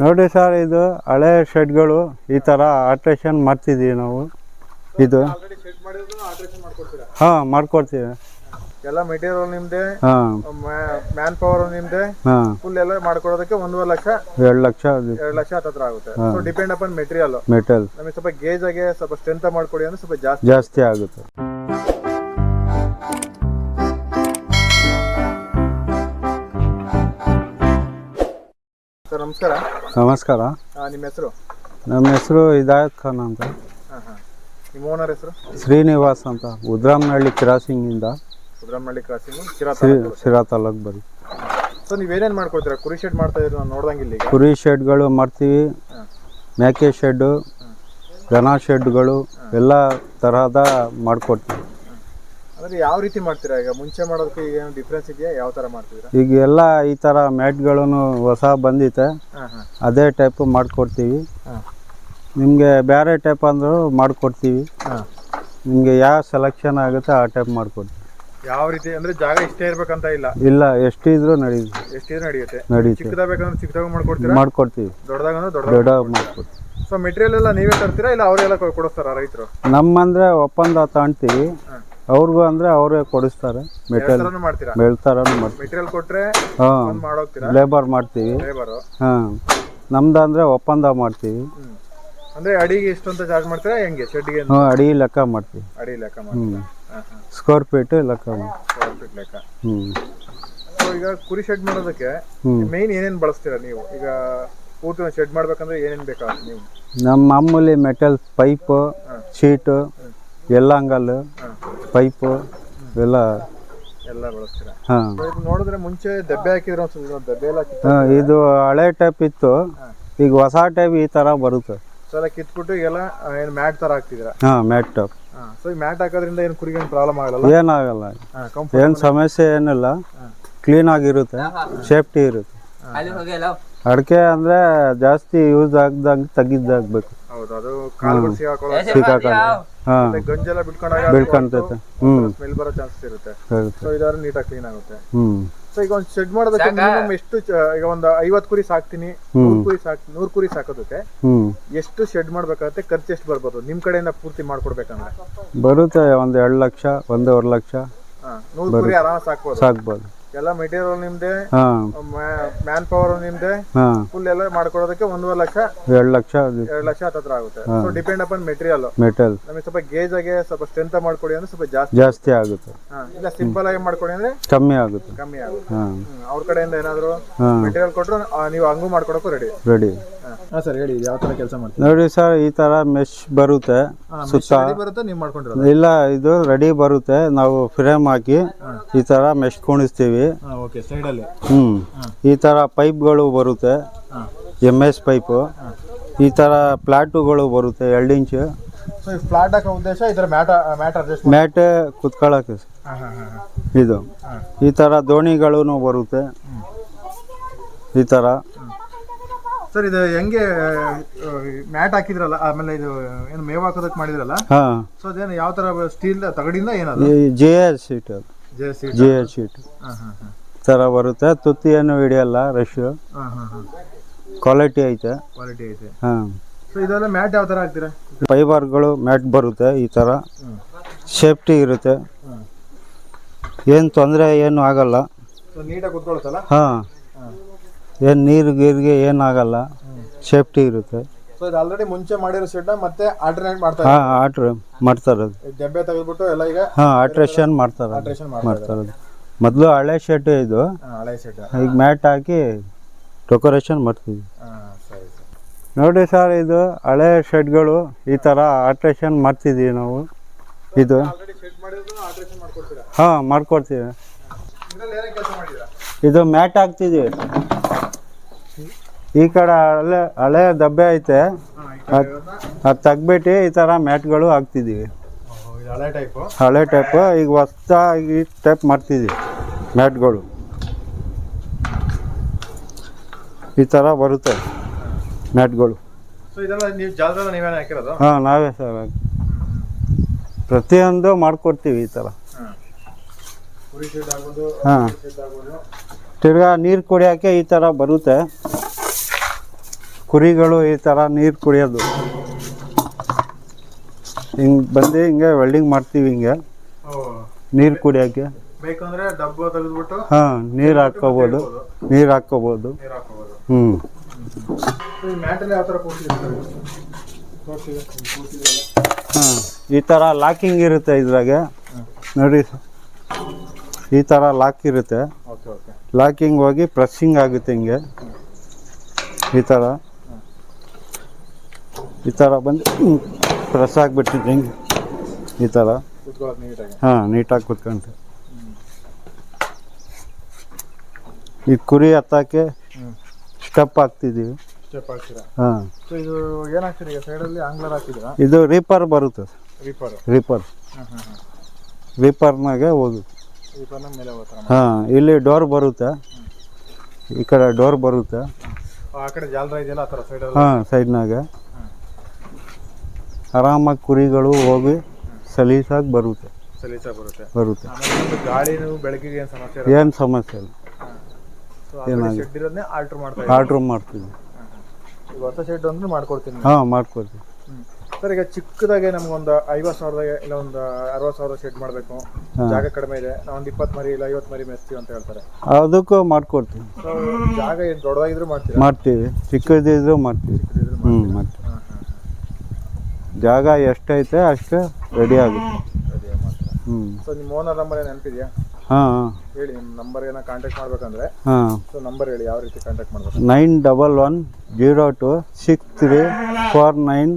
ನೋಡಿ ಸರ್ ಇದು ಹಳೆ ಶೆಡ್ಗಳು ಈ ಥರ ಆಲ್ಟ್ರೇಷನ್ ಮಾಡ್ತಿದ್ದೀವಿ ನಾವು. ಇದು ಹಾ ಮಾಡ್ಕೊಡ್ತೀವಿ. ಎಲ್ಲ ಮೆಟೀರಿಯಲ್ ನಿಮ್ದೆ ಮ್ಯಾನ್ ಪವರ್ ನಿಮ್ದೆ ಫುಲ್ ಎಲ್ಲ ಮಾಡ್ಕೊಡೋದಕ್ಕೆ ಒಂದೂವರೆ ಲಕ್ಷ ಎರಡು ಲಕ್ಷ ಎರಡು ಲಕ್ಷ ಹತ್ತತ್ರ ಆಗುತ್ತೆ. So depend upon material material ನಮಗೆ ಸ್ವಲ್ಪ ಗೇಜ್ ಆಗಿ ಸ್ವಲ್ಪ ಸ್ಟ್ರೆಂತ್ ಮಾಡ್ಕೊಡಿ ಅಂದ್ರೆ ಸ್ವಲ್ಪ ಜಾಸ್ತಿ ಜಾಸ್ತಿ ಆಗುತ್ತೆ. ನಮಸ್ಕಾರ. ನಮಸ್ಕಾರ. ನಿಮ್ಮ ಹೆಸರು? ನಮ್ಮ ಹೆಸರು ಹಿದಾಯತ್ ಖಾನ್ ಅಂತ. ಹಾಂ ಹಾಂ. ನಿಮ್ಮ ಓನರ್ ಹೆಸರು? ಶ್ರೀನಿವಾಸ್ ಅಂತ. ಉದ್ರಾಮನಹಳ್ಳಿ ಕ್ರಾಸಿಂಗಿಂದ ಸುಬ್ರಹ್ಮಣ್ಯ ಕ್ರಾಸಿಂಗ್ ಸಿರಿ ಸಿರಾ ತಾಲೂಕು. ಬರಿ. ಸೊ ನೀವೇನೇನು ಮಾಡ್ಕೊಡ್ತೀರಾ ಕುರಿ ಶೆಡ್ ಮಾಡ್ತಾ ಇದ್ರು ನಾನು ನೋಡ್ದಂಗಿಲ್ಲ ಈಗ? ಕುರಿ ಶೆಡ್ಗಳು ಮಾಡ್ತೀವಿ. ಹಾಂ. ಮೇಕೆ ಶೆಡ್ಡು ದನ ಶೆಡ್ಗಳು ಎಲ್ಲ ತರಹದ ಮಾಡಿಕೊಡ್ತೀವಿ. ಅಂದ್ರೆ ಯಾವ ರೀತಿ ಮಾಡ್ತೀರಾ? ಈಗ ಮುಂಚೆ ಮಾಡೋದಕ್ಕೆ ಈಗ ಏನು ಡಿಫ್ರೆನ್ಸ್ ಇದೆಯಾ? ಯಾವ ತರ ಮಾಡ್ತಿದ್ದೀರಾ? ಈಗ ಎಲ್ಲ ಈ ಥರ ಮ್ಯಾಟ್ಗಳನ್ನು ಹೊಸ ಹಾಂ ಹಾಂ. ಅದೇ ಟೈಪ್ ಮಾಡಿಕೊಡ್ತೀವಿ. ಹಾಂ. ನಿಮಗೆ ಬೇರೆ ಟೈಪ್ ಅಂದರೂ ಮಾಡ್ಕೊಡ್ತೀವಿ. ಹಾಂ. ನಿಮಗೆ ಯಾವ ಸೆಲೆಕ್ಷನ್ ಆಗುತ್ತೆ ಆ ಟೈಪ್ ಮಾಡ್ಕೊಡ್ತೀವಿ. ಯಾವ ರೀತಿ? ಅಂದ್ರೆ ಜಾಗ ಇಷ್ಟೇ ಇರ್ಬೇಕಂತ ಇಲ್ಲ? ಇಲ್ಲ ಎಷ್ಟಿದ್ರು ನಡೀತು. ಎಷ್ಟಿದ್ರೆ ನಡೆಯುತ್ತೆ. ನಡೀತೆ. ಚಿಕ್ಕದಾಗ ಬೇಕಂದ್ರೆ ಚಿಕ್ಕದಾಗ ಮಾಡ್ಕೊಡ್ತೀರಾ? ಮಾಡ್ಕೊಡ್ತೀವಿ. ದೊಡ್ಡದಾಗ ಅಂದ್ರೆ ದೊಡ್ಡದಾಗ ದೊಡ್ಡ ಮಾಡಿಕೊಡ್ತೀವಿ. ಸೊ ಮೆಟೀರಿಯಲ್ ಎಲ್ಲ ನೀವೇ ತರ್ತೀರಾ ಇಲ್ಲ ಅವರೆಲ್ಲ ಕೊಡಿಸ್ತಾರ ರೈತರು? ನಮ್ಮಂದ್ರೆ ಒಪ್ಪಂದ ತಾಂತೀವಿ ಹಾಂ. ಅವ್ರಿಗೂ ಅಂದ್ರೆ ಅವರೇ ಕೊಡಿಸ್ತಾರೆ. ಮೆಟೀರಿಯಲ್ ಥರನೂ ಮಾಡ್ತೀರಾ? ಮೆಟೀರಿಯಲ್ ಕೊಟ್ರೆ ಹಾಂ. ಮಾಡೋಗ್ತೀರಾ ಲೇಬರ್ ಮಾಡ್ತೀವಿ. ಲೇಬರು ಹಾಂ. ನಮ್ದು ಅಂದ್ರೆ ಒಪ್ಪಂದ ಮಾಡ್ತೀವಿ. ಅಂದ್ರೆ ಅಡಿಗೆ ಎಷ್ಟು ಅಂತ ಚಾರ್ಜ್ ಮಾಡ್ತೀರಾ? ಹೆಂಗೆ? ಶೆಡ್ಗೆ ಹ್ಞೂ ಅಡಿ ಲೆಕ್ಕ ಮಾಡ್ತೀವಿ. ಅಡಿ ಲೆಕ್ಕ ಮಾಡ್ತೀರಾ? ಹಾಂ ಹಾಂ. ಸ್ಕ್ವೇರ್ ಫೀಟ್ ಲೆಕ್ಕ ಮಾಡ್ತೀವಿ. ಲೆಕ್ಕ. ಹ್ಞೂ ಈಗ ಕುರಿ ಶೆಡ್ ಮಾಡೋದಕ್ಕೆ ಮೇನ್ ಏನೇನ್ ಬಳಸ್ತೀರಾ ನೀವು? ಈಗ ಪೂರ್ತಿ ಶೆಡ್ ಮಾಡ್ಬೇಕಂದ್ರೆ ಏನೇನ್ ಬೇಕಾಗುತ್ತೆ ನೀವು? ನಮ್ಮ ಮಾಮೂಲಿ ಮೆಟಲ್ ಪೈಪು ಹಾಂ. ಶೀಟು ಎಲ್ಲಂಗಲ್ಲು ಪೈಪು ಎಲ್ಲ. ಎಲ್ಲ ಬಳಸ್ತೀರಾ? ಹಾಂ. ಇದು ನೋಡಿದ್ರೆ ಮುಂಚೆ ದಬ್ಬೆ ಹಾಕಿದ್ರೆ ಅನ್ಸುತ್ತೆ ದಬ್ಬೆ ಎಲ್ಲ ಕಿತ್ತು ಹಾಂ ಇದು ಹಳೆ ಟೈಪ್ ಇತ್ತು. ಈಗ ಹೊಸ ಟೈಪ್ ಈ ಥರ ಬರುತ್ತೆ. ಸೊ ಎಲ್ಲ ಕಿತ್ಬಿಟ್ಟು ಈಗೆಲ್ಲ ಏನು ಮ್ಯಾಟ್ ತರ ಹಾಕ್ತಿದ್ದೀರಾ? ಹಾಂ ಮ್ಯಾಟ್ ಟಾಪ್. ಹಾಂ ಸೊ ಈ ಮ್ಯಾಟ್ ಹಾಕೋದ್ರಿಂದ ಏನು ಕುರಿಗೆ ಏನು ಪ್ರಾಬ್ಲಮ್ ಆಗಲ್ಲ? ಏನಾಗಲ್ಲ. ಹಾಂ ಕಂಫರ್ಟ್ ಏನು ಸಮಸ್ಯೆ ಏನಿಲ್ಲ. ಕ್ಲೀನಾಗಿರುತ್ತೆ ಸೇಫ್ಟಿ ಇರುತ್ತೆ. ಅಡಿಕೆ ಅಂದ್ರೆ ಜಾಸ್ತಿ ಯೂಸ್ ಆಗ್ದಂಗೆ ತೆಗಿದ್ದಾಗಬೇಕು ಹೌದು ಅದು ಕಾಲ್ಗಳು ಸಿಗಾಕೊಳ್ಳೋ ಸಿಕ್ಕಾಕಲ್ಲ ಹಾಂ. ಗಂಜೆಲ್ಲ ಬಿಟ್ಕೊಂಡಾಗ ಬೀಳ್ಕೊಂತೈತೆ ಹ್ಞೂ ಸ್ಮೆಲ್ ಬರೋ ಚಾನ್ಸಸ್ ಇರುತ್ತೆ. ಸೊ ಇದಾದ್ರೆ ನೀಟಾಗಿ ಕ್ಲೀನ್ ಆಗುತ್ತೆ. ಹ್ಞೂ ಸೊ ಈಗ ಒಂದು ಶೆಡ್ ಮಾಡೋದಕ್ಕೆ ಮಿನಿಮಮ್ ಎಷ್ಟು ಈಗ ಒಂದು ಐವತ್ತು ಕುರಿ ಸಾಕ್ತೀನಿ ನೂರು ಕುರಿ ಸಾಕ್ ನೂರು ಕುರಿ ಸಾಕೋದಕ್ಕೆ ಎಷ್ಟು ಶೆಡ್ ಮಾಡ್ಬೇಕಾಗತ್ತೆ ಖರ್ಚು ಎಷ್ಟು ಬರ್ಬೋದು? ನಿಮ್ ಕಡೆಯಿಂದ ಪೂರ್ತಿ ಮಾಡ್ಕೊಡ್ಬೇಕಂದ್ರೆ. ಬರುತ್ತೆ ಒಂದು ಎರಡು ಲಕ್ಷ ಒಂದೂವರೆ ಲಕ್ಷ. ಹಾ ನೂರು ಕುರಿ ಆರಾಮ ಸಾಕ್ಬೋದು. ಸಾಕ್ಬೋದು. ಎಲ್ಲ ಮೆಟೀರಿಯಲ್ ನಿಮ್ದೆ ಹಾಂ. ಮ್ಯಾನ್ ಪವರ್ ನಿಮ್ದೆ ಹಾಂ. ಫುಲ್ ಎಲ್ಲ ಮಾಡ್ಕೊಡೋದಕ್ಕೆ ಒಂದೂವರೆ ಲಕ್ಷ ಎರಡು ಲಕ್ಷ ಎರಡು ಲಕ್ಷ ಹತ್ತತ್ರ ಆಗುತ್ತೆ. So depend upon material metal ನಮಗೆ ಸ್ವಲ್ಪ ಗೇಜ್ ಆಗಿ ಸ್ವಲ್ಪ ಸ್ಟ್ರೆಂತ್ ಮಾಡ್ಕೊಡಿ ಅಂದ್ರೆ ಸ್ವಲ್ಪ ಜಾಸ್ತಿ ಜಾಸ್ತಿ ಆಗುತ್ತೆ. ಹಾ ಇಲ್ಲ ಸಿಂಪಲ್ ಆಗಿ ಮಾಡ್ಕೊಡಿ ಅಂದ್ರೆ ಕಮ್ಮಿ ಆಗುತ್ತೆ. ಕಮ್ಮಿ ಆಗುತ್ತೆ. ಹಾಂ. ಅವ್ರ ಕಡೆಯಿಂದ ಏನಾದ್ರು ಮೆಟೀರಿಯಲ್ ಕೊಟ್ರು ಆ, ನೀವು ಹಂಗೂ ಮಾಡ್ಕೊಡಕ್ಕೂ ರೆಡಿ ರೆಡಿ ಹಾ ಸರ್ ಹೇಳಿ ಯಾವ ತರ ಕೆಲಸ ಮಾಡ್ತೀವಿ ನೋಡಿ ಸರ್ ಈ ಥರ ಮೆಶ್ ಬರುತ್ತೆ ಸುತ್ತ. ಬರುತ್ತೆ ನೀವು ಮಾಡ್ಕೊಂಡಿರೋದು? ಇಲ್ಲ ಇದು ರೆಡಿ ಬರುತ್ತೆ. ನಾವು ಫ್ರೇಮ್ ಹಾಕಿ ಈ ಥರ ಮೆಶ್ ಕುಣಿಸ್ತೀವಿ. ಓಕೆ ಸೈಡಲ್ಲಿ ಹ್ಞೂ ಈ ಥರ ಪೈಪ್ಗಳು ಬರುತ್ತೆ. ಎಂ ಎಸ್ ಪೈಪು ಈ ಥರ ಪ್ಲಾಟುಗಳು ಬರುತ್ತೆ ಎರಡು ಇಂಚು ಸೊ ಈ ಫ್ಲಾಟ್ ಹಾಕೋ ಉದ್ದೇಶ ಇದರ ಮ್ಯಾಟ್ ಮ್ಯಾಟ್ ಅಡ್ಜಸ್ಟ್ ಮ್ಯಾಟ್ ಕುತ್ಕೊಳ್ಳೋಕೆ ಇದು. ಈ ಥರ ದೋಣಿಗಳು ಬರುತ್ತೆ. ಈ ಥರ ಸರ್ ಇದು ಹೆಂಗೆ ಮ್ಯಾಟ್ ಹಾಕಿದ್ರಲ್ಲ ಆಮೇಲೆ ಇದು ಏನು ಮೇವು ಹಾಕೋದಕ್ಕೆ ಮಾಡಿದ್ರಲ್ಲ? ಹಾಂ. ಸೊ ಅದೇನು ಯಾವ ತರ ಸ್ಟೀಲ್ ತಗಡಿಂದ ಏನದು? J S sheet J S sheet ಥರ ಬರುತ್ತೆ ತುತ್ತಿ ಏನು ಹಿಡಿಯಲ್ಲ ರಶ್. ಕ್ವಾಲಿಟಿ ಐತೆ. ಕ್ವಾಲಿಟಿ ಐತೆ. ಹಾಂ. ಸೊ ಇದೆಲ್ಲ ಮ್ಯಾಟ್ ಯಾವ ಥರ ಹಾಕ್ತೀರಾ? ಫೈಬರ್ಗಳು ಮ್ಯಾಟ್ ಬರುತ್ತೆ ಈ ಥರ ಹ್ಞೂ ಸೇಫ್ಟಿ ಇರುತ್ತೆ. ಏನು ತೊಂದರೆ ಏನು ಆಗಲ್ಲ. ಸೊ ನೀಟಾಗಿ ಕುತ್ಕೊಳುತ್ತಲ್ಲ? ಹಾಂ ಹಾಂ. ಏನು ನೀರು ಗೀರಿಗೆ ಏನಾಗಲ್ಲ. ಸೇಫ್ಟಿ ಇರುತ್ತೆ. ಸೊ ಇದು ಆಲ್ರೆಡಿ ಮುಂಚೆ ಮಾಡಿರೋ ಶೆಡ್ನ ಮತ್ತೆ ಆಲ್ಟರ್ನೇಟ್ ಮಾಡ್ತಾರೆ ಹಾಂ ಆಟ್ರ್ ಮಾಡ್ತಾರೆ. ಅದು ಡಬ್ಬೆ ತೆಗೆದ್ಬಿಟ್ಟು ಎಲ್ಲ ಈಗ ಹಾಂ ಆಲ್ಟ್ರೇಷನ್ ಮಾಡ್ತಾರೆ. ಆಲ್ಟ್ರೇಷನ್ ಮಾಡ್ತಾರೆ. ಮೊದಲು ಹಳೆ ಶೆಡ್ ಇದು. ಹಳೆ ಶೆಡ್ ಈಗ ಮ್ಯಾಟ್ ಹಾಕಿ ಡೆಕೋರೇಷನ್ ಮಾಡ್ತೀವಿ. ಸರಿ ಸರಿ. ನೋಡಿ ಸರ್ ಇದು ಹಳೆ ಶೆಡ್ಗಳು ಈ ಥರ ಆಲ್ಟ್ರೇಷನ್ ಮಾಡ್ತಿದ್ದೀವಿ ನಾವು. ಇದು. ಶೆಡ್ ಹಾಂ ಮಾಡ್ಕೊಡ್ತೀವಿ. ಇದು ಮ್ಯಾಟ್ ಹಾಕ್ತಿದ್ದೀವಿ ಈ ಕಡೆ ಹಳೆ ಹಳೆ ದಬ್ಬೆ ಐತೆ. ಅದು ತೆಗ್ಬಿಟ್ಟು ಈ ಥರ ಮ್ಯಾಟ್ಗಳು ಹಾಕ್ತಿದ್ದೀವಿ ಹಳೆ ಟೈಪು? ಈಗ ಹೊಸ್ದಾಗಿ ಟೈಪ್ ಮಾಡ್ತಿದ್ದೀವಿ ಮ್ಯಾಟ್ಗಳು. ಈ ಥರ ಬರುತ್ತೆ ಮ್ಯಾಟ್ಗಳು. ಹಾಂ ನಾವೇ ಸರ್ ಪ್ರತಿಯೊಂದು ಮಾಡ್ಕೊಡ್ತೀವಿ ಈ ಥರ ಹಾಂ. ತಿರ್ಗಾ ನೀರು ಕುಡಿಯೋಕ್ಕೆ ಈ ಥರ ಬರುತ್ತೆ. ಕುರಿಗಳು ಈ ಥರ ನೀರು ಕುಡಿಯೋದು. ಹಿಂಗೆ ಬಂದು ಹಿಂಗೆ ವೆಲ್ಡಿಂಗ್ ಮಾಡ್ತೀವಿ ಹಿಂಗೆ. ನೀರು ಕುಡಿಯೋಕ್ಕೆ ಹಾಂ ನೀರು ಹಾಕ್ಕೋಬೋದು. ನೀರು ಹಾಕ್ಕೋಬೋದು. ಹ್ಞೂ. ಹಾಂ ಈ ಥರ ಲಾಕಿಂಗ್ ಇರುತ್ತೆ ಇದ್ರಾಗೆ. ನೋಡಿ. ಈ ಥರ ಲಾಕ್ ಇರುತ್ತೆ. ಲಾಕಿಂಗ್ ಹೋಗಿ ಪ್ರೆಸ್ಸಿಂಗ್ ಆಗುತ್ತೆ ಹಿಂಗೆ. ಈ ಥರ ಈ ಥರ ಬಂದು ಪ್ರೆಸ್ ಆಗಿಬಿಟ್ಟಿದ್ದೆ ಹಿಂಗೆ. ಈ ಥರ ಹಾಂ ನೀಟಾಗಿ ಕುತ್ಕೊಂಡೆ ಈ ಕುರಿ ಹತ್ತಕ್ಕೆ ಸ್ಟೆಪ್ ಹಾಕ್ತಿದ್ದೀವಿ. ಹಾಂ. ಇದು ರೀಪರ್ ಬರುತ್ತೆ ರೀಪರ್ ರೀಪರ್ನಾಗೆ ಹೋಗುತ್ತೆ ಹಾಂ ಇಲ್ಲಿ ಡೋರ್ ಬರುತ್ತೆ. ಈ ಕಡೆ ಡೋರ್ ಬರುತ್ತೆ. ಹಾಂ ಸೈಡ್ನಾಗ ಆರಾಮಾಗಿ ಕುರಿಗಳು ಹೋಗಿ ಸಲೀಸಾಗಿ ಬರುತ್ತೆ. ಸಲೀಸಾಗಿ ಬರುತ್ತೆ. ಬರುತ್ತೆ. ಆಮೇಲೆ ಗಾಳಿನೂ ಬೆಳಕಿಗೆ ಏನು ಸಮಸ್ಯೆ ಇರಲ್ಲ ಏನು ಸಮಸ್ಯೆ ಇಲ್ಲ. ಆ ಕಡೆ ಮಾಡ್ತಾ ಇದ್ದೀವಿ ಆರ್ಡ್ರ್ ಮಾಡ್ತೀವಿ. ಈಗ ಹೊಸ ಶೆಡ್ ಅಂದ್ರೆ ಮಾಡ್ಕೊಡ್ತೀನಿ. ಹಾಂ ಮಾಡ್ಕೊಡ್ತೀವಿ ಸರ್ ಈಗ ಚಿಕ್ಕದಾಗೆ ನಮ್ಗೊಂದು ಐವತ್ತು ಸಾವಿರದಾಗೆ ಇಲ್ಲ ಒಂದು ಅರವತ್ತು ಸಾವಿರ ಶೆಡ್ ಮಾಡಬೇಕು. ಜಾಗ ಕಡಿಮೆ ಇದೆ. ನಾವು ಒಂದು ಇಪ್ಪತ್ತು ಮರಿ ಇಲ್ಲ ಐವತ್ತು ಮರಿ ಮೆಸ್ತೀವಿ ಅಂತ ಹೇಳ್ತಾರೆ. ಅದಕ್ಕೂ ಮಾಡ್ಕೊಡ್ತೀವಿ ಸೊ ಜಾಗ ಏನು ದೊಡ್ಡದಾಗಿದ್ರು ಮಾಡ್ತೀವಿ. ಮಾಡ್ತೀವಿ. ಚಿಕ್ಕದಿದ್ರು ಮಾಡ್ತೀವಿ ಹ್ಞೂ ಮಾಡ್ತೀವಿ. ಜಾಗ ಎಷ್ಟೈತೆ ಅಷ್ಟು ರೆಡಿ ಆಗುತ್ತೆ. ಹ್ಞೂ ಸೊ ನಿಮ್ಮ ಓನರ್ ನಂಬರ್ ಏನು ನೆನಪಿದೆಯಾ ಹಾಂ. ಹಾಂ ಹೇಳಿ ನಿಮ್ಮ ನಂಬರ್ ಏನೋ ಕಾಂಟ್ಯಾಕ್ಟ್ ಮಾಡ್ಬೇಕಂದ್ರೆ. ಹಾಂ. ಸೊ ನಂಬರ್ ಹೇಳಿ ಯಾವ ರೀತಿ ಕಾಂಟ್ಯಾಕ್ಟ್ ಮಾಡಬೇಕು? Nine double one zero two six three four nine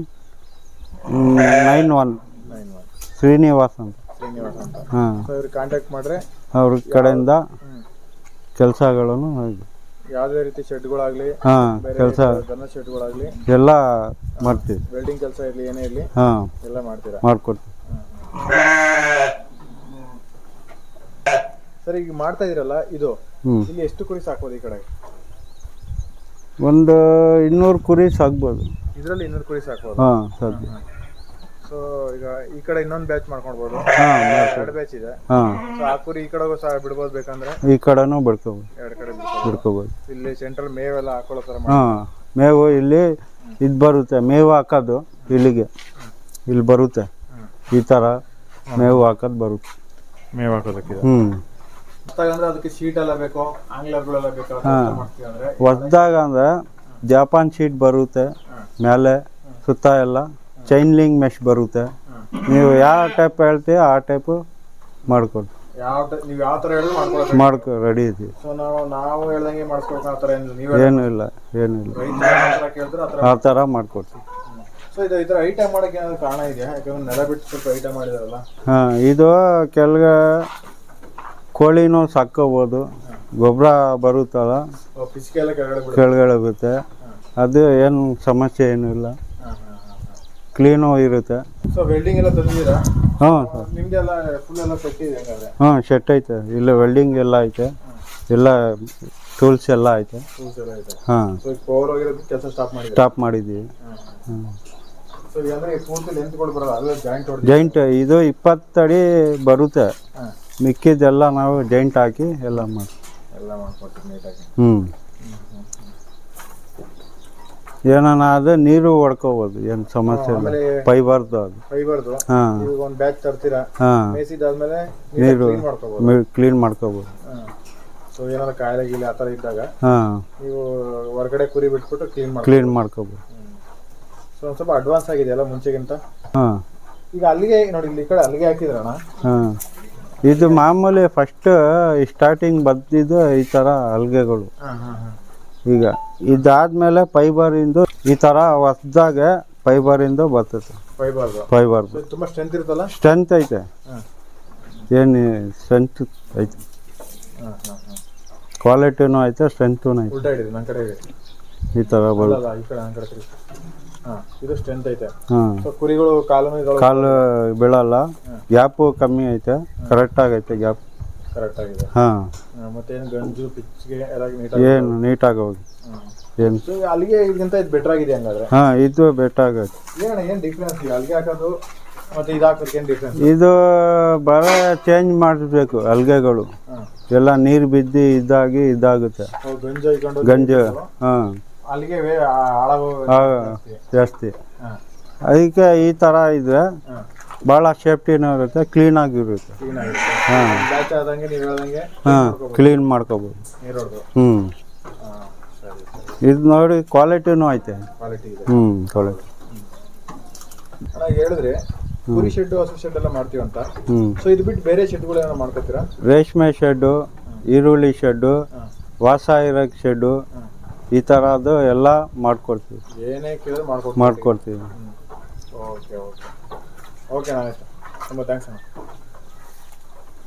nine one. Nine one. Srinivas ಅಂತ. ಶ್ರೀನಿವಾಸ್ ಅಂತ. ಹಾಂ. ಸೊ ಇವ್ರಿಗೆ ಕಾಂಟ್ಯಾಕ್ಟ್ ಮಾಡಿದ್ರೆ ಅವ್ರ ಕಡೆಯಿಂದ ಕೆಲಸಗಳನ್ನು ಯಾವುದೇ ರೀತಿ ಶೆಡ್ಗಳಾಗಲಿ ಹಾಂ ಕೆಲಸ. ದನ ಶೆಡ್ಗಳಾಗಲಿ ಎಲ್ಲ ಮಾಡ್ತೀವಿ. ವೆಲ್ಡಿಂಗ್ ಕೆಲಸ ಇರಲಿ ಏನೇ ಇರಲಿ ಹಾಂ. ಎಲ್ಲ ಮಾಡ್ತೀರಾ? ಮಾಡ್ಕೊಡ್ತೀವಿ. ಸರ್ ಈಗ ಮಾಡ್ತಾ ಇದೀರಲ್ಲ ಇದು ಇಲ್ಲಿ ಎಷ್ಟು ಕುರಿ ಸಾಕ್ಬೋದು ಈ ಕಡೆ? ಒಂದು ಇನ್ನೂರು ಕುರಿ ಸಾಕ್ಬೋದು. ಇದರಲ್ಲಿ ಇನ್ನೂರು ಕುರಿ ಸಾಕ್ಬೋದು? ಹಾಂ ಸಾಧ್ಯ ಸೊ ಈಗ ಈ ಕಡೆ ಇನ್ನೊಂದು ಬ್ಯಾಚ್ ಮಾಡ್ಕೊಳ್ಬೋದು. ಹಾಂ ಎರಡು ಬ್ಯಾಚ್ ಇದೆ. ಹಾಂ. ಸೊ ಆ ಕುರಿ ಈ ಕಡೆಗೂ ಸಹ ಬಿಡ್ಬೋದು ಬೇಕಂದ್ರೆ? ಈ ಕಡೆನೂ ಬಿಡ್ಕೋಬೋದು. ಎರಡು ಕಡೆ ಬಿಡ್ಕೋಬೋದು. ಇಲ್ಲಿ ಸೆಂಟ್ರಲ್ ಮೇವೆಲ್ಲ ಹಾಕೊಳ್ಳೋ ಥರ ಮಾಡಿ ಹಾಂ ಮೇವು ಇಲ್ಲಿ ಇದು ಬರುತ್ತೆ. ಮೇವು ಹಾಕೋದು ಇಲ್ಲಿಗೆ. ಇಲ್ಲಿ ಬರುತ್ತೆ. ಈ ಥರ ಮೇವು ಹಾಕೋದು ಬರುತ್ತೆ. ಮೇವು ಹಾಕೋದಕ್ಕೆ ಹ್ಞೂ ಹೊಸದಾಗ ಅದಕ್ಕೆ ಶೀಟ್ ಎಲ್ಲ ಬೇಕು ಆಂಗ್ಲರ್ಗಳೆಲ್ಲ ಹೊಸ್ದಾಗ ಅಂದ್ರೆ ಜಾಪಾನ್ ಶೀಟ್ ಬರುತ್ತೆ. ಮೇಲೆ ಸುತ್ತ ಎಲ್ಲ. ಚೈನ್ ಲಿಂಗ್ ಮೆಶ್ ಬರುತ್ತೆ. ನೀವು ಯಾವ ಟೈಪ್ ಹೇಳ್ತೀವಿ ಆ ಟೈಪ್ ಮಾಡ್ಕೊಡಿ ಯಾವ ನೀವು ಯಾವ ಥರ ಹೇಳಿದ್ರು ಮಾಡ್ಕೊ ರೆಡಿ ಇದ್ದೀವಿ. ಸೊ ನಾವು ನಾವು ಹೇಳ್ದಂಗೆ ಮಾಡಿಸ್ಬೇಕು ಆ ಥರ ಏನಿಲ್ಲ ನೀವು ಏನೂ ಇಲ್ಲ ಏನು ಇಲ್ಲ. ರೈತರು ಕೇಳಿದ್ರೆ ಆ ಥರ ಆ ಥರ ಮಾಡ್ಕೊಡ್ತೀವಿ. ಸೊ ಇದು ಈ ಥರ ಐಟಮ್ ಮಾಡೋಕ್ಕೆ ಏನಾದ್ರು ಕಾರಣ ಇದೆಯಾ? ಯಾಕಂದ್ರೆ ನೆಲ ಬಿಟ್ಟು ಸ್ವಲ್ಪ ಐಟಮ್ ಮಾಡಿದಾರಲ್ಲ. ಹಾಂ ಇದು ಕೆಳಗೆ ಕೋಳಿನೂ ಸಾಕೋಬೋದು ಗೊಬ್ಬರ ಬರುತ್ತಲ್ಲ ಕೆಳಗಡೆ ಬರುತ್ತೆ ಅದು ಏನು ಸಮಸ್ಯೆ ಏನೂ ಇಲ್ಲ. ಕ್ಲೀನು ಇರುತ್ತೆ. ಸೊ ವೆಲ್ಡಿಂಗ್ ಎಲ್ಲ ತಂದಿದ್ದೀರಾ ಹಾಂ ಸರ್ ನಿಮ್ದೆಲ್ಲ ಫುಲ್ ಎಲ್ಲ ಸೆಟ್ ಇದೆ ಹಂಗಾದ್ರೆ? ಹಾಂ ಶೆಟ್ ಐತೆ. ಇಲ್ಲ ವೆಲ್ಡಿಂಗ್ ಎಲ್ಲ ಐತೆ. ಎಲ್ಲ ಟೂಲ್ಸ್ ಎಲ್ಲ ಐತೆ. ಟೂಲ್ಸ್ ಎಲ್ಲ ಇದೆ ಹಾಂ. ಸೊ ಈಗ ಪವರ್ ಹೋಗಿರೋದು ಕೆಲಸ ಸ್ಟಾಪ್ ಮಾಡಿದೀವಿ ಸ್ಟಾಪ್ ಮಾಡಿದ್ದೀವಿ. ಹ್ಞೂ ಸೊ ಈಗ ಅಂದ್ರೆ ಪೂರ್ತಿ ಲೆಂತ್ಗಳು ಬರೋಲ್ಲ ಅಲ್ಲ ಜಾಯಿಂಟ್ ಹೊಡೆದು? ಇದು ಇಪ್ಪತ್ತಡಿ ಬರುತ್ತೆ. ಹಾಂ. ಮಿಕ್ಕಿದ್ದೆಲ್ಲ ನಾವು ಜಾಯಿಂಟ್ ಹಾಕಿ ಎಲ್ಲ ಮಾಡಿ ಎಲ್ಲ ಮಾಡ್ಕೊಡ್ತೀವಿ ನೀಟಾಗಿ ಹ್ಞೂ ಏನಾನ ಅದು ನೀರು ಹೊಡ್ಕೋಬೋದು ಏನು ಸಮಸ್ಯೆ ಇಲ್ಲ. ಆಮೇಲೆ ಫೈಬರ್ದು ಅದು. ಫೈಬರ್ದು ಹಾಂ. ಒಂದು ಬ್ಯಾಗ್ ತರ್ತೀರಾ ಹಾಂ. ಮೇಸಿದಾದ್ಮೇಲೆ ನೀರು ಕ್ಲೀನ್ ಮಾಡ್ಕೋಬಹುದು ಕ್ಲೀನ್ ಮಾಡ್ಕೋಬೋದು. ಸೊ ಏನಾದ್ರು ಕಾಯಿಲೆ ಗೀಲೆ ಆ ಥರ ಇದ್ದಾಗ ಹಾಂ. ನೀವು ಹೊರಗಡೆ ಕುರಿ ಬಿಟ್ಬಿಟ್ಟು ಕ್ಲೀನ್ ಮಾಡಿ ಕ್ಲೀನ್ ಮಾಡ್ಕೋಬೋದು. ಸೊ ಒಂದು ಸ್ವಲ್ಪ ಅಡ್ವಾನ್ಸ್ ಆಗಿದೆಯಲ್ಲ ಮುಂಚೆಗಿಂತ? ಹಾಂ. ಈಗ ಅಲ್ಲಿಗೆ ನೋಡಿ ಇಲ್ಲಿ ಈ ಕಡೆ ಅಲ್ಲಿಗೆ ಹಾಕಿದ್ರಣ ಹಾಂ. ಇದು ಮಾಮೂಲಿ ಫಸ್ಟ್ ಸ್ಟಾರ್ಟಿಂಗ್ ಬಂದಿದ್ದು ಈ ಥರ ಅಲ್ಗೆಗಳು. ಹಾಂ ಹಾಂ ಹಾಂ. ಈಗ ಇದಾದ್ಮೇಲೆ ಫೈಬರಿಂದು ಈ ಥರ ಹೊಸ್ದಾಗ ಫೈಬರಿಂದ ಬರ್ತೈತೆ. ತುಂಬ ಸ್ಟ್ರೆಂತ್ ಇರುತ್ತಲ್ಲ? ಸ್ಟ್ರೆಂತ್ ಐತೆ. ಏನು ಸ್ಟ್ರೆಂತ್ ಐತೆ? ಕ್ವಾಲಿಟಿನೂ ಐತೆ ಸ್ಟ್ರೆಂತೂ ಐತೆ. ಈ ಥರ ಬರುತ್ತೆ ಇದು ಸ್ಟ್ರೆಂತ್ ಐತೆ. ಕುರಿಗಳು ಕಾಲು ಕಾಲು ಬೀಳಲ್ಲ. ಗ್ಯಾಪು ಕಮ್ಮಿ ಐತೆ ಕರೆಕ್ಟ್ ಆಗೈತೆ ಗ್ಯಾಪ್. ಕರೆಕ್ಟ್ ಆಗಿದೆ ಹಾಂ ಮತ್ತೇನು ಗಂಜು ಪಿಚ್ಗೆ ಎಲ್ಲ ನೀಟಾಗಿ ಏನು ನೀಟಾಗಿ ಹೋಗಿ ಏನು? ಸೊ ಅಲ್ಲಿಗೆ ಇದಕ್ಕಿಂತ ಇದು ಬೆಟರ್ ಆಗಿದೆ ಹಂಗಾದ್ರೆ? ಹಾಂ ಇದು ಬೆಟರ್ ಆಗೈತೆ ಏನಣ್ಣ ಏನು ಡಿಫ್ರೆನ್ಸ್ ಅಲ್ಲಿಗೆ ಹಾಕೋದು ಮತ್ತೆ ಇದು ಹಾಕೋದಕ್ಕೆ ಏನು ಡಿಫ್ರೆನ್ಸ್ ಇದು ಬರ ಚೇಂಜ್ ಮಾಡಬೇಕು ಅಲ್ಗೆಗಳು. ಎಲ್ಲ ನೀರು ಬಿದ್ದು ಇದಾಗಿ ಇದಾಗುತ್ತೆ. ಗಂಜು ಹಾಕೊಂಡು ಗಂಜು ಹಾಂ. ಅಲ್ಲಿಗೆ ಜಾಸ್ತಿ. ಅದಕ್ಕೆ ಈ ಥರ ಇದ್ರೆ. ಭಾಳ ಸೇಫ್ಟಿನೂ ಇರುತ್ತೆ ಕ್ಲೀನಾಗಿರುತ್ತೆ ಕ್ಲೀನ್ ಆಗಿರುತ್ತೆ ಹಾಂ. ಬ್ಯಾಚ್ ಆದಂಗೆ ನೀವು ಹೇಳ್ದಂಗೆ ಹಾಂ ಕ್ಲೀನ್ ಮಾಡ್ಕೋಬೋದು. ನೀರು ಹೊಡೆದು. ಹ್ಞೂ ಸರಿ ಸರಿ. ಇದು ನೋಡಿ ಕ್ವಾಲಿಟಿನೂ ಐತೆ. ಕ್ವಾಲಿಟಿ ಇದೆ. ಹ್ಞೂ ಕ್ವಾಲಿಟಿ ಅಣ್ಣ ಈಗ ಹೇಳಿದ್ರೆ ಕುರಿ ಶೆಡ್ ಹಸು ಶೆಡ್ ಎಲ್ಲ ಮಾಡ್ತೀವಿ ಅಂತ. ಹ್ಞೂ ಸೊ ಇದು ಬಿಟ್ಟು ಬೇರೆ ಶೆಡ್ಗಳು ಏನೋ ಮಾಡ್ಕೋತೀರಾ? ರೇಷ್ಮೆ ಶೆಡ್ಡು ಈರುಳ್ಳಿ ಶೆಡ್ಡು ವಾಸ ಇರೋಕ್ಕೆ ಶೆಡ್ಡು ಈ ಥರದ್ದು ಎಲ್ಲ ಮಾಡ್ಕೊಡ್ತೀವಿ. ಏನೇ ಕೇಳಿದ್ರೆ ಮಾಡ್ಕೊಡ್ತೀವಿ. ಮಾಡ್ಕೊಡ್ತೀವಿ ಓಕೆ ಓಕೆ ಓಕೆ ಅಣ್ಣ ಆಯ್ತು ತುಂಬ ಥ್ಯಾಂಕ್ಸ್ ಅಣ್ಣ